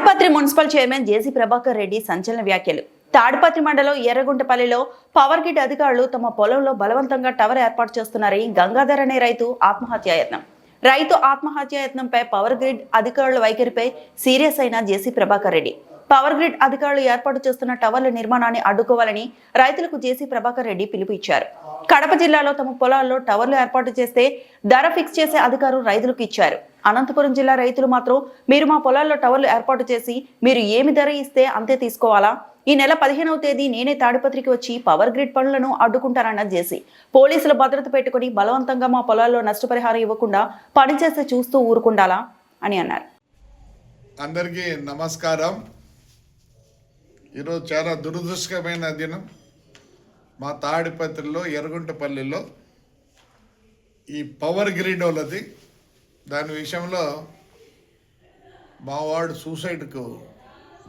Tadipatri municipal chairman JC Prabhakar Reddy సంచలన వ్యాఖ్యలు. తాడిపత్రి మండలం ఎర్రగుంటపల్లిలో పవర్ గ్రిడ్ అధికారులు తమ పొలంలో బలవంతంగా టవర్ ఏర్పాటు చేస్తున్నారని గంగాధర్ అనే రైతు ఆత్మహత్యాయత్నం. రైతు ఆత్మహత్యాయత్నంపై పవర్ గ్రిడ్ అధికారుల వైఖరిపై సీరియస్ అయిన JC Prabhakar Reddy. Power grid అధికారులు ఏర్పాటు చేస్తున్న టవర్ల నిర్మాణాన్ని అడ్డుకోవాలని రైతులకు జేసీ ప్రభాకర్ రెడ్డి పిలుపు ఇచ్చారు కడప జిల్లాలో తమ పొలాల్లో టవర్లు ఏర్పాటు చేస్తే ధర ఫిక్స్ చేసే అధికారం రైతులకు ఇచ్చారు. అనంతపురం జిల్లా రైతులు మాత్రం మీరు మా పొలాల్లో టవర్లు ఏర్పాటు చేసి మీరు ఏమి ధర ఇస్తే అంతే తీసుకోవాలా? ఈ నెల పదిహేనవ తేదీ నేనే తాడిపత్రికి వచ్చి పవర్ గ్రిడ్ పనులను అడ్డుకుంటానన్న జేసీ. పోలీసులు భద్రత పెట్టుకుని బలవంతంగా మా పొలాల్లో నష్టపరిహారం ఇవ్వకుండా పనిచేస్తే చూస్తూ ఊరుకుండాలా? అని అన్నారు. అందరికీ నమస్కారం. ఈరోజు చాలా దురదృష్టకరమైన దినం. మా తాడిపత్రిలో ఎర్రగుంటపల్లిలో ఈ పవర్ గ్రిడ్ వాళ్ళది. దాని విషయంలో మా వాడు సూసైడ్కు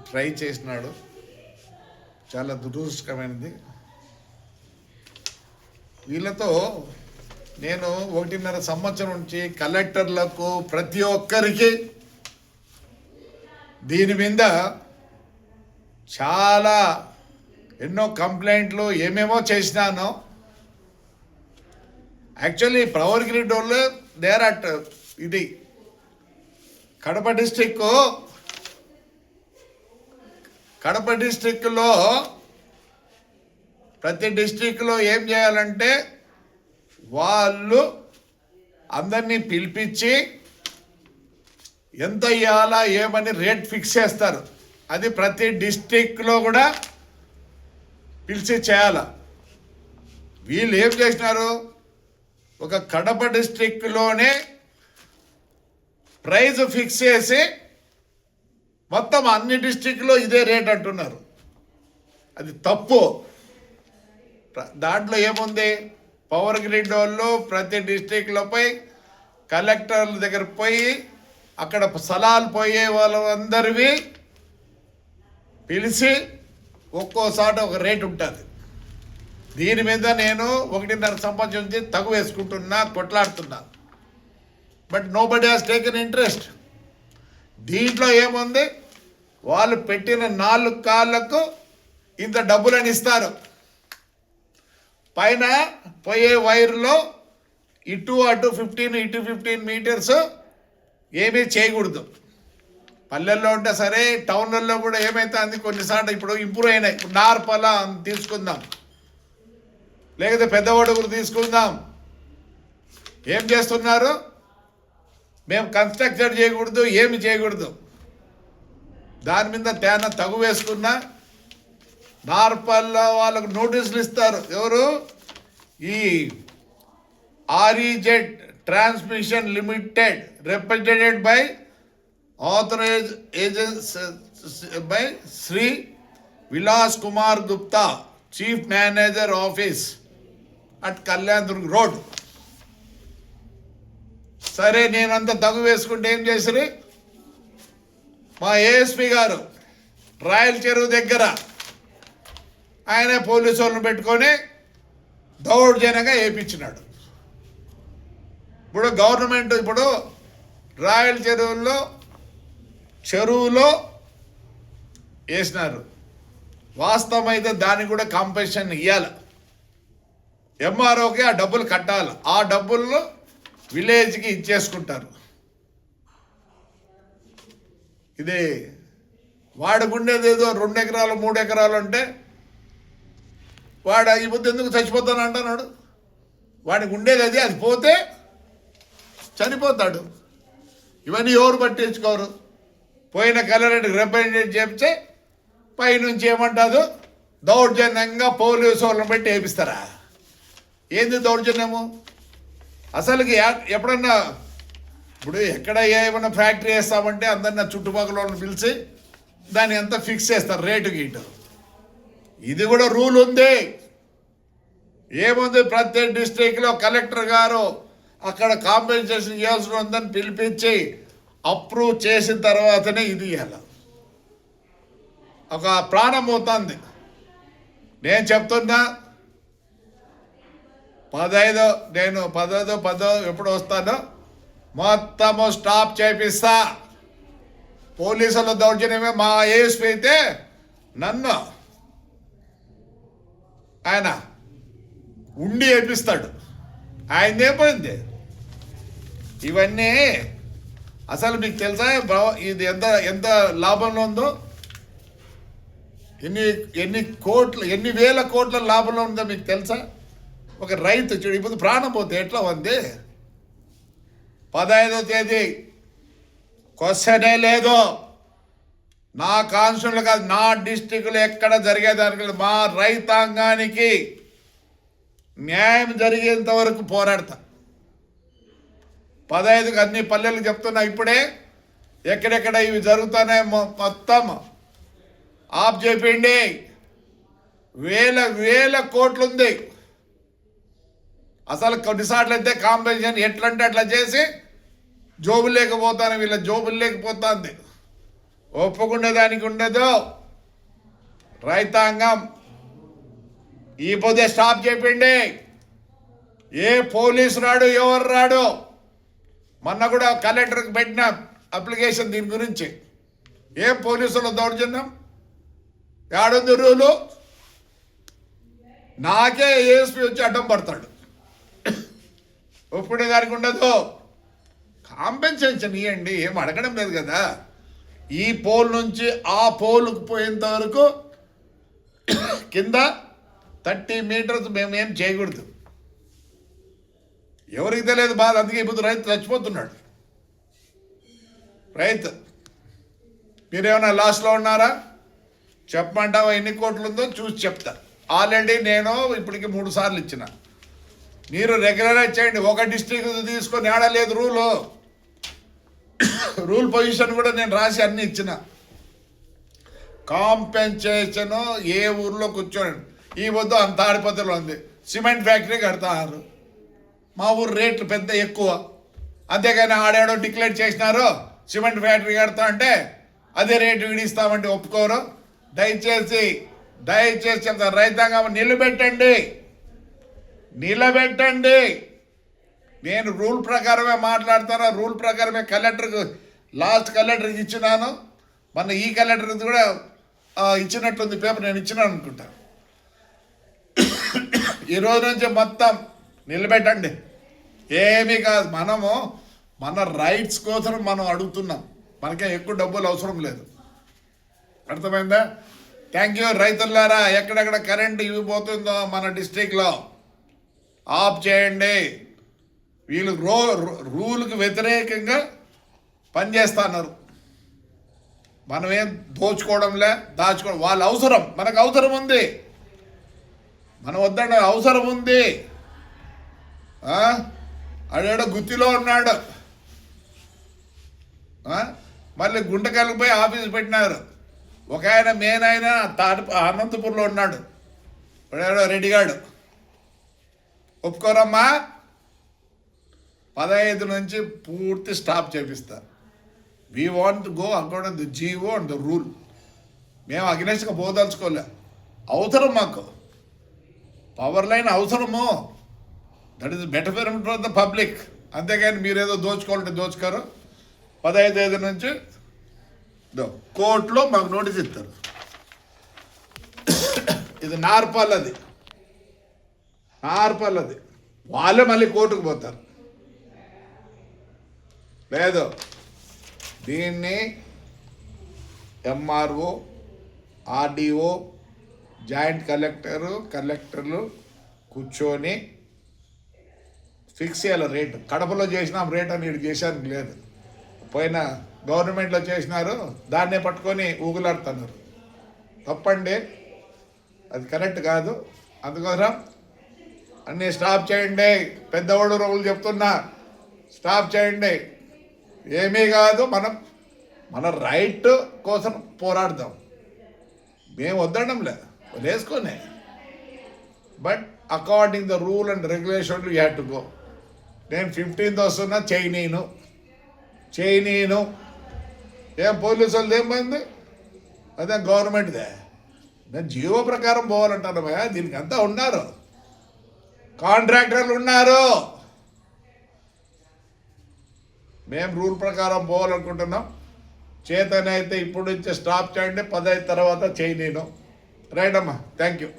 ట్రై చేసినాడు. చాలా దురదృష్టకరమైనది. వీళ్ళతో నేను ఒకటిన్నర సంవత్సరం నుంచి కలెక్టర్లకు ప్రతి ఒక్కరికి దీని మీద చాలా ఎన్నో కంప్లైంట్లు ఏమేమో చేసినాను. యాక్చువల్లీ పవర్ గ్రిడ్ వాళ్ళు దేర్ అట్ ఇది కడప డిస్టిక్ కడప డిస్టిక్లో ప్రతి డిస్టిక్లో ఏం చేయాలంటే వాళ్ళు అందరినీ పిలిపించి ఎంత ఇవ్వాలా ఏమని రేట్ ఫిక్స్ చేస్తారు. అది ప్రతి డిస్టిక్లో కూడా పిలిచి చేయాల. వీళ్ళు ఏం చేసినారు? ఒక కడప డిస్టిక్లోనే ప్రైజ్ ఫిక్స్ చేసి మొత్తం అన్ని డిస్టిక్లో ఇదే రేట్ అంటున్నారు. అది తప్పు. దాంట్లో ఏముంది? పవర్ గ్రిడ్ వాళ్ళు ప్రతి డిస్టిక్లపై కలెక్టర్ల దగ్గర పోయి అక్కడ స్థలాలు పోయే వాళ్ళందరివి పిలిచి ఒక్కోసాట ఒక రేటు ఉంటుంది. దీని మీద నేను ఒకటిన్నర సంపాదించి తగు వేసుకుంటున్నా కొట్లాడుతున్నా. But nobody has taken interest దీంట్లో ఏముంది? వాళ్ళు పెట్టిన నాలుగు కాళ్ళకు ఇంత డబ్బులని ఇస్తారు. పైన పోయే వైర్లో ఇటు అటు ఫిఫ్టీన్ ఇటు ఫిఫ్టీన్ మీటర్స్ ఏమీ చేయకూడదు. పల్లెల్లో ఉంటే సరే టౌన్లలో కూడా ఏమైతుంది? కొన్నిసార్లు ఇప్పుడు ఇంప్రూవ్ అయినాయి. ఇప్పుడు నార్పల తీసుకుందాం. లేకపోతే పెద్దవాడుగురు తీసుకుందాం. ఏం చేస్తున్నారు? మేము కన్స్ట్రక్షన్ చేయకూడదు ఏమి చేయకూడదు. దాని మీద తేన తగు వేసుకున్నా. నార్పల్లో వాళ్ళకు నోటీసులు ఇస్తారు. ఎవరు? ఈ REZ transmission limited represented by authorize agency by Shri Vilas Kumar Gupta chief manager office at Kalyan Durg road సరే నేనంతా తగు వేసుకుంటే ఏం చేసిరి? మా ఏఎస్పి గారు రాయల్ చెరువు దగ్గర ఆయనే పోలీసు వాళ్ళని పెట్టుకొని దౌర్జన్యంగా వేయించినాడు ఇప్పుడు గవర్నమెంట్ ఇప్పుడు రాయల్ చెరువుల్లో చెరువులో వేసినారు. వాస్తవం అయితే దానికి కూడా కాంపెన్సేషన్ ఇవ్వాలి ఎంఆర్ఓకి ఆ డబ్బులు కట్టాలి. ఆ డబ్బులను విలేజ్కి ఇచ్చేసుకుంటారు. ఇది వాడి ఉండేది ఏదో రెండు ఎకరాలు మూడు ఎకరాలు అంటే వాడు ఈ పొద్దు ఎందుకు చచ్చిపోతాను అంటున్నాడు? వాడికి ఉండేది అది అది పోతే చనిపోతాడు. ఇవన్నీ ఎవరు పట్టించుకోరు? పోయిన కలరెడ్డికి రిప్రజెంటేట్ చెప్తే పైనుంచి ఏమంటారు? దౌర్జన్యంగా పోలీసు వాళ్ళని పెట్టి వేపిస్తారా ఏంది దౌర్జన్యము? అసలుకి ఎప్పుడన్నా ఇప్పుడు ఎక్కడ ఏమైనా ఫ్యాక్టరీ వేస్తామంటే అందరిని చుట్టుపక్కల వాళ్ళని పిలిచి దాన్ని ఎంత ఫిక్స్ చేస్తారు రేటు గీటు. ఇది కూడా రూల్ ఉంది. ఏముంది? ప్రతి డిస్ట్రిక్ట్లో కలెక్టర్ గారు అక్కడ కాంపెన్సేషన్ చేయాల్సి ఉందని పిలిపించి అప్రూవ్ చేసిన తర్వాతనే ఇది ఇవ్వాలి ఒక ప్రాణం పోతుంది. నేను చెప్తున్నా పదైదో నేను పదైదో పదో ఎప్పుడు వస్తానో మొత్తము స్టాప్ చేపిస్తా. పోలీసుల దౌర్జన్యమే మా ఏఎస్పీ అయితే నన్ను ఆయన ఉండి వేపిస్తాడు ఆయన ఏమైంది ఇవన్నీ అసలు మీకు తెలుసా? ఇది ఎంత ఎంత లాభంలో ఉందో? ఎన్ని ఎన్ని కోట్ల ఎన్ని వేల కోట్ల లాభంలో ఉందో మీకు తెలుసా? ఒక రైతు చూడు ఇప్పుడు ప్రాణం పోతే ఎట్లా ఉంది? పదహైదో తేదీ. క్వశ్చనే లేదు. నా కాన్స్టిట్యూన్లో కాదు నా డిస్టిక్లో ఎక్కడ జరిగేదానికి మా రైతాంగానికి న్యాయం జరిగేంత వరకు పోరాడతా. పదహైదుకి అన్ని పల్లెలు చెప్తున్నా ఇప్పుడే. ఎక్కడెక్కడ ఇవి జరుగుతున్నాయి మొత్తం. ఆప్ చేపిండి. వేల వేల కోట్లు ఉంది అసలు కొన్నిసార్లు అయితే కాంపిటీషన్ ఎట్లంటే అట్లా చేసి జోబులు లేకపోతాను వీళ్ళ జోబులు లేకపోతుంది. ఒప్పుకుండే దానికి ఉండదు. రైతాంగం. ఈ పొద్దు స్టాప్ చేయండి ఏ పోలీసు రాడు ఎవరు రాడు? మొన్న కూడా కలెక్టర్కి పెట్టిన అప్లికేషన్ దీని గురించి. ఏ పోలీసులు దౌర్జన్యం? ఏడుంది రూలు? నాకే ఏఎస్పీ వచ్చి అడ్డం పడతాడు. ఒప్పుడే గారికి ఉండదు. కాంపెన్సేషన్ ఇవ్వండి ఏం అడగడం లేదు కదా. ఈ పోల్ నుంచి ఆ పోలుకు పోయేంత వరకు కింద థర్టీ మీటర్స్ మేము ఏం చేయకూడదు. ఎవరికి తెలియదు బాధ అందుకే ఇప్పుడు రైతు చచ్చిపోతున్నాడు. రైతు మీరేమైనా లాస్ట్లో ఉన్నారా? చెప్పమంటావా ఎన్ని కోట్లు ఉందో చూసి చెప్తా. ఆల్రెడీ నేను ఇప్పటికి మూడు సార్లు ఇచ్చిన. మీరు రెగ్యులరైజ్ చేయండి. ఒక డిస్ట్రిక్ట్ తీసుకొని ఆడలేదు రూలు. రూల్ పొజిషన్ కూడా నేను రాసి అన్ని ఇచ్చిన. కాంపెన్సేషన్ ఏ ఊర్లో కూర్చోండి ఈ వద్దు అంత ఆడిపత్రిలో ఉంది. సిమెంట్ ఫ్యాక్టరీ కడతారు. మా ఊరు రేట్లు పెద్ద ఎక్కువ. అంతేగాని ఆడేడో డిక్లేర్ చేసినారు సిమెంట్ ఫ్యాక్టరీ కడతా అంటే అదే రేటు విడిస్తామంటే ఒప్పుకోరు. దయచేసి దయచేసి చెప్తా రైతాంగం నిలబెట్టండి. నిలబెట్టండి. నేను రూల్ ప్రకారమే మాట్లాడతాను రూల్ ప్రకారమే కలెక్టర్కి లాస్ట్ కలెక్టర్కి ఇచ్చినాను. మన ఈ కలెక్టర్కి కూడా ఇచ్చినట్లుంది పేపర్ నేను ఇచ్చినాను అనుకుంటా. ఈ రోజు నుంచి మొత్తం నిలబెట్టండి. ఏమీ కాదు మనము మన రైట్స్ కోసం మనం అడుగుతున్నాం. మనకే ఎక్కువ డబ్బులు అవసరం లేదు. అర్థమైందా? థ్యాంక్ యూ రైతులారా. ఎక్కడెక్కడ కరెంట్ ఇవ్వబోతుందో మన డిస్టిక్లో ఆఫ్ చేయండి. వీళ్ళు రో రూల్కి వ్యతిరేకంగా పనిచేస్తున్నారు. మనం ఏం దోచుకోవడంలే దాచుకోవడం వాళ్ళ అవసరం మనకు అవసరం ఉంది. మనం వద్దండి అవసరం ఉంది. ఆ? ఆడేడో గుత్తిలో ఉన్నాడు. మళ్ళీ గుంటకల్కి పోయి ఆఫీస్ పెట్టినారు. ఒక ఆయన మెయిన్ ఆయన తాటి అనంతపూర్లో ఉన్నాడు. వాడేడో రెడ్డిగాడు. ఒప్పుకోరమ్మా. పదహైదు నుంచి పూర్తి స్టాప్ చేపిస్తా. We want go according the GO and the rule మేము అగ్నేష్గా పోదలుచుకోలే. అవసరం మాకు. పవర్ లైన్ అవసరము. That is better for the public అంతేగాని మీరు ఏదో దోచుకోవాలంటే దోచుకోరు. పదహైదు ఐదు నుంచి కోర్టులో మాకు నోటీస్ ఇస్తారు. ఇది నార్పల్లది నార్పల్లది వాళ్ళే మళ్ళీ కోర్టుకు పోతారు. లేదు. దీన్ని ఎంఆర్ఓ ఆర్డీఓ జాయింట్ కలెక్టరు కలెక్టర్లు కూర్చొని ఫిక్స్ చేయాలి రేటు. కడపలో చేసినాం రేట్ అని చేశానికి లేదు. పోయిన గవర్నమెంట్లో చేసినారు దాన్నే పట్టుకొని ఊగులాడుతున్నారు. తప్పండి అది కరెక్ట్ కాదు. అందుకోసం అన్నీ స్టాప్ చేయండి. పెద్దవాడు రోజులు చెప్తున్నా స్టాప్ చేయండి. ఏమీ కాదు మనం మన రైట్ కోసం పోరాడదాం. మేము వద్దడంలే వేసుకొని but according the rule and regulation you to go నేను ఫిఫ్టీన్త్ వస్తున్నా చైనీను చైనీను ఏం పోలీసు వాళ్ళు ఏమైంది అదే గవర్నమెంట్దే. నేను జీవో ప్రకారం పోవాలంటాను భయ దీనికి అంతా ఉన్నారు. కాంట్రాక్టర్లు ఉన్నారు. మేము రూల్ ప్రకారం పోవాలనుకుంటున్నాం. చేతనైతే ఇప్పుడు నుంచి స్టాప్ చేయండి పదైదు తర్వాత చేయి రైట్ అమ్మా థ్యాంక్ యూ